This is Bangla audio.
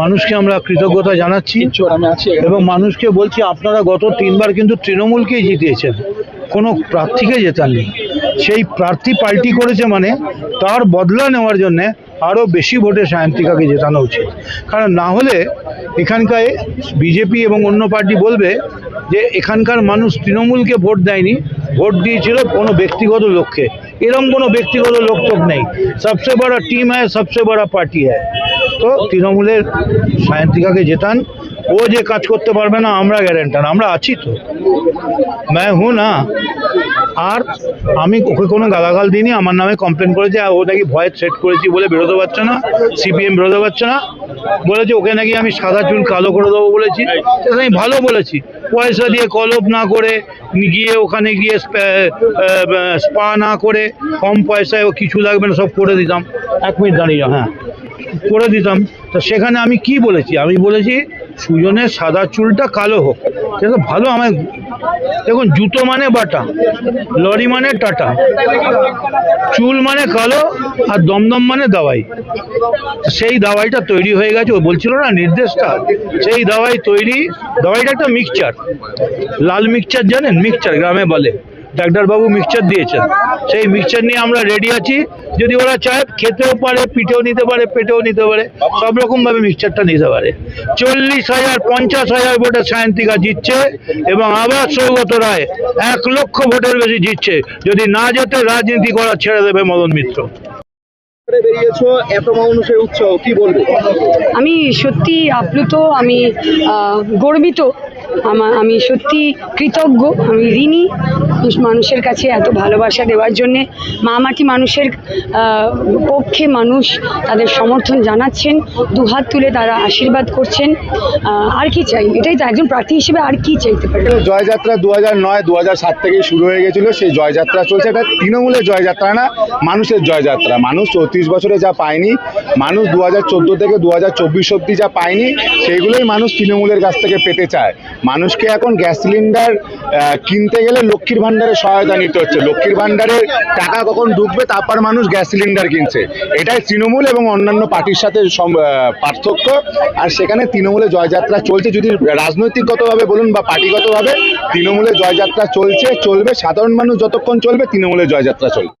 মানুষকে আমরা কৃতজ্ঞতা জানাচ্ছি। এবং মানুষকে বলছি আপনারা গত তিনবার কিন্তু তৃণমূলকেই জিতিয়েছেন। কোনো প্রার্থীকে জেতাননি। সেই প্রার্থী পাল্টি করেছে মানে তার বদলা নেওয়ার জন্যে আরও বেশি ভোটে সায়ন্তিকাকে জেতানো উচিত। কারণ না হলে এখানকার বিজেপি এবং অন্য পার্টি বলবে যে এখানকার মানুষ তৃণমূলকে ভোট দেয়নি ভোট দিয়েছিল কোনো ব্যক্তিগত লক্ষ্যে এরকম কোনো ব্যক্তিগত লোক টোক নেই। সবচেয়ে বড় টিম হ্যায় সবচেয়ে বড় পার্টি হ্যায় তো তৃণমূলের সায়ন্তিকাকে জেতান। ও যে কাজ করতে পারবে না, আমরা গ্যারেন্টার আমরা আছি তো। ম্যায় হু না আর আমি ওকে কোনো গালাগাল দিইনি, আমার নামে কমপ্লেন করেছে ও নাকি ভয় থ্রেট করেছি বলে বেরোতে পারছে না সিপিএম বেরোতে পারছে না। বলেছে ওকে নাকি আমি সাদা চুল কালো করে দেবো বলেছি। আমি ভালো বলেছি। পয়সা দিয়ে কলপ না করে, গিয়ে ওখানে গিয়ে স্পা না করে, কম পয়সায় ও কিছু লাগবে না, সব করে দিতাম। এক মিনিট দাঁড়িয়ে হ্যাঁ। করে দিতাম। তো সেখানে আমি কি বলেছি? আমি বলেছি সুজনের সাদা চুলটা কালো হোক। সেটা তো ভালো আমার দেখুন, জুতো মানে বাটা, লরি মানে টাটা। চুল মানে কালো আর দমদম মানে দাওয়াই। সেই দাওয়াইটা তৈরি হয়ে গেছে, ও বলছিল না নির্দেশটা? সেই দাওয়াই তৈরি, দাওয়াইটা একটা মিক্সচার লাল মিক্সচার জানেন? মিক্সচার গ্রামে বলে। ডাক্তারবাবু মিক্সচার দিয়েছেন। সেই মিক্সচার নিয়ে আমরা রেডি আছি। যদি ওরা চায় খেতেও পারে পিঠেও নিতে পারে পেটেও নিতে পারে সব রকমভাবে মিক্সচারটা নিতে পারে। চল্লিশ হাজার পঞ্চাশ হাজার ভোটে সায়ন্তিকা জিতছে এবং আবার সৌগত রায় এক লক্ষ ভোটের বেশি জিতছে। যদি না যেতে রাজনীতি করা ছেড়ে দেবে মদন মিত্র। এত মানুষের উৎসাহ কি বলবে? আমি সত্যি আপ্লুত আমি আহ, গর্বিত আমা- আমি সত্যি কৃতজ্ঞ, আমি ঋণী মানুষের কাছে এত ভালোবাসা দেওয়ার জন্যে। মা মাটি মানুষের পক্ষে মানুষ তাদের সমর্থন জানাচ্ছেন, দুহাত তুলে তারা আশীর্বাদ করছেন। আর কি চাই? এটাই তো একজন প্রার্থী হিসেবে আর কি চাইতে পারে? জয়যাত্রা দু হাজার নয় দু হাজার সাত থেকেই শুরু হয়ে গেছিল। সেই জয়যাত্রা চলছে। এটা তৃণমূলের জয়যাত্রা না, মানুষের জয়যাত্রা। মানুষ চৌত্রিশ বছরে যা পায়নি, মানুষ দু হাজার চোদ্দ থেকে দু হাজার চব্বিশ অব্দি যা পায়নি, সেইগুলোই মানুষ তৃণমূলের কাছ থেকে পেতে চায়। মানুষকে এখন গ্যাস সিলিন্ডার কিনতে গেলে লক্ষ্মীর ভাণ্ডারের সহায়তা নিতে হচ্ছে। লক্ষ্মীর ভাণ্ডারের টাকা কখন ঢুকবে তারপর মানুষ গ্যাস সিলিন্ডার কিনছে। এটাই তৃণমূল এবং অন্যান্য পার্টির সাথে পার্থক্য। আর সেখানে তৃণমূলে জয়যাত্রা চলছে। যদি রাজনৈতিকগতভাবে বলুন বা পার্টিগতভাবে, তৃণমূলে জয়যাত্রা চলছে, চলবে। সাধারণ মানুষ যতক্ষণ চলবে, তৃণমূলে জয়যাত্রা চলবে।